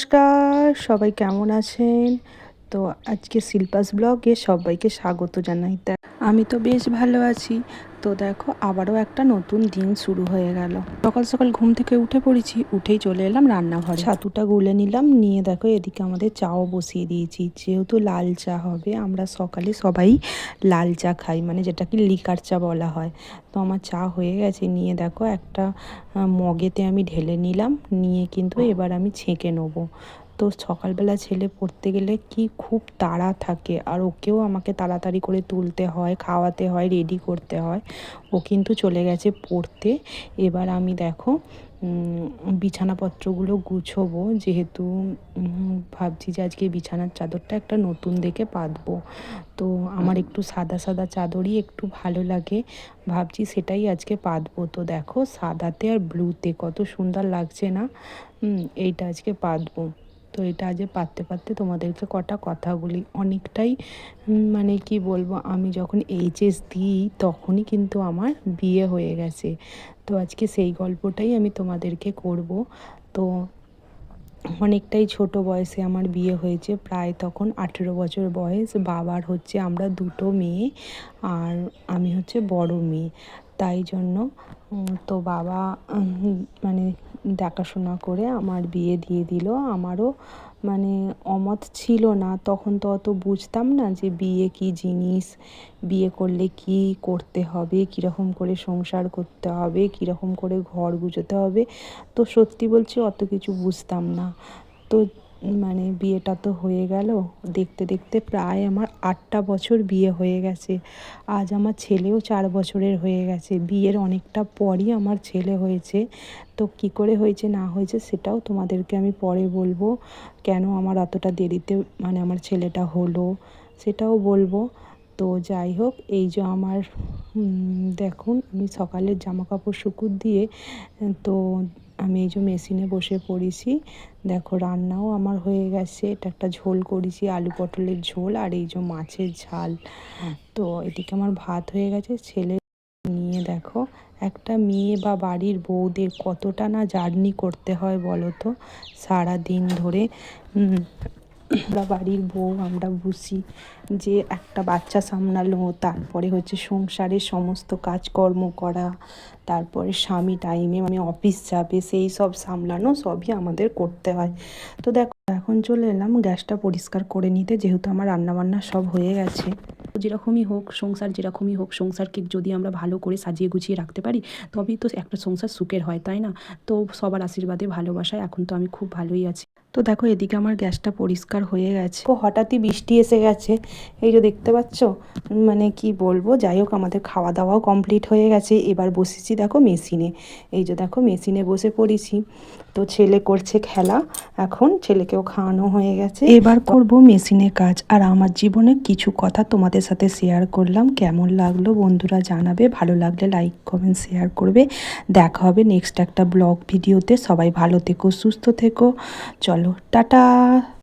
নমস্কার সবাই কেমন আছেন? তো আজকে শিল্পাস ব্লগে সবাইকে স্বাগত জানাই। আমি তো বেশ ভালো আছি। তো দেখো আবারও একটা নতুন দিন শুরু হয়ে গেল। সকাল সকাল ঘুম থেকে উঠে পড়েছি উঠেই চলে এলাম রান্নাঘরে। ছাতুটা গুলে নিলাম নিয়ে দেখো এদিকে আমাদের চাও বসিয়ে দিয়েছি। যেহেতু লাল চা হবে আমরা সকালে সবাই লাল চা খাই মানে যেটা কি লিকার চা বলা হয়। তো আমার চা হয়ে গেছে নিয়ে দেখো একটা মগেতে আমি ঢেলে নিলাম নিয়ে কিন্তু এবার আমি ছেঁকে নেব। তো সকালবেলা ছেলে পড়তে গেলে কি খুব তাড়া থাকে। আর ওকেও আমাকে তাড়াতাড়ি করে তুলতে হয় খাওয়াতে হয় রেডি করতে হয়। ও কিন্তু চলে গেছে পড়তে। এবার আমি দেখো বিছানাপত্রগুলো গুছবো। যেহেতু ভাবছি যে আজকে বিছানার চাদরটা একটা নতুন দেখে পাতবো। তো আমার একটু সাদা সাদা চাদরই একটু ভালো লাগে। ভাবছি সেটাই আজকে পাতবো। তো দেখো সাদাতে আর ব্লুতে কত সুন্দর লাগছে না? এইটা আজকে পাতবো। তো এটা আজ পারতে পারতে তোমাদেরকে কটা কথা বলি। অনেকটাই মানে কি বলব, আমি যখন এইচএস দিই তখনই কিন্তু আমার বিয়ে হয়ে গেছে। তো আজকে সেই গল্পটাই আমি তোমাদেরকে করব। তো অনেকটাই ছোট বয়সে আমার বিয়ে হয়েছে, প্রায় তখন আঠেরো বছর বয়স। বাবার হচ্ছে আমরা দুটো মেয়ে আর আমি হচ্ছে বড় মেয়ে। তাই জন্য তো বাবা মানে দেখাশোনা করে আমার বিয়ে দিয়ে দিল। আমারও মানে অমত ছিল না। তখন তো অত বুঝতাম না যে বিয়ে কি জিনিস, বিয়ে করলে কি করতে হবে, কীরকম করে সংসার করতে হবে, কীরকম করে ঘর গুজোতে হবে। তো সত্যি বলছি অত কিছু বুঝতাম না। তো মানে বিয়েটা তো হয়ে গেল। দেখতে দেখতে প্রায় আমার আটটা বছর বিয়ে হয়ে গেছে। আজ আমার ছেলেও চার বছরের হয়ে গেছে। বিয়ের অনেকটা পরই আমার ছেলে হয়েছে। তো কী করে হয়েছে, না হয়েছে সেটাও তোমাদেরকে আমি পরে বলব। কেন আমার অতটা দেরিতে মানে আমার ছেলেটা হলো সেটাও বলব। তো যাই হোক, এই যে আমার দেখুন, আমি সকালের জামা কাপড় শুকুর দিয়ে, তো আমি এই যে মেশিনে বসে পড়েছি, দেখো রান্নাও আমার হয়ে গেছে। এটা একটা ঝোল করেছি, আলু পটলের ঝোল আর এই যে মাছের ঝাল। তো এদিকে আমার ভাত হয়ে গেছে, ছেলে নিয়ে দেখো, একটা মেয়ে বা বাড়ির বৌদের কতটা না জার্নি করতে হয় বলো তো? সারা দিন ধরে আমরা বাড়ির বউ আমরা বুঝি যে একটা বাচ্চা সামলালো, তারপরে হচ্ছে সংসারের সমস্ত কাজকর্ম করা, তারপরে স্বামী টাইমে আমি অফিস যাবে, সেই সব সামলানো সবই আমাদের করতে হয়। তো দেখো, এখন চলে এলাম গ্যাসটা পরিষ্কার করে নিতে, যেহেতু আমার রান্নাবান্না সব হয়ে গেছে। যেরকমই হোক সংসার, যেরকমই হোক সংসারকে যদি আমরা ভালো করে সাজিয়ে গুছিয়ে রাখতে পারি, তবেই তো একটা সংসার সুখের হয়, তাই না? তো সবার আশীর্বাদে, ভালোবাসায় এখন তো আমি খুব ভালোই আছি। তো দেখো এদিকে আমার গ্যাসটা পরিষ্কার হয়ে গেছে। ও হঠাৎই বৃষ্টি এসে গেছে। এই যে দেখতে পাচ্ছ? মানে কি বলব? যাই হোক আমাদের খাওয়া দাওয়াও কমপ্লিট হয়ে গেছে। এবার বসেছি দেখো মেশিনে। এই যে দেখো মেশিনে বসে পড়েছি। তো ছেলে করছে খেলা। এখন ছেলেকেও খাওয়ানো হয়ে গেছে। এবার করব মেশিনে কাজ। আর আমার জীবনে কিছু কথা তোমাদের সাথে শেয়ার করলাম। কেমন লাগল বন্ধুরা জানাবে। ভালো লাগলে লাইক কমেন্ট শেয়ার করবে। দেখা হবে নেক্সট একটা ব্লগ ভিডিওতে। সবাই ভালো থেকো সুস্থ থেকো। চলো। palos. ¡Tata!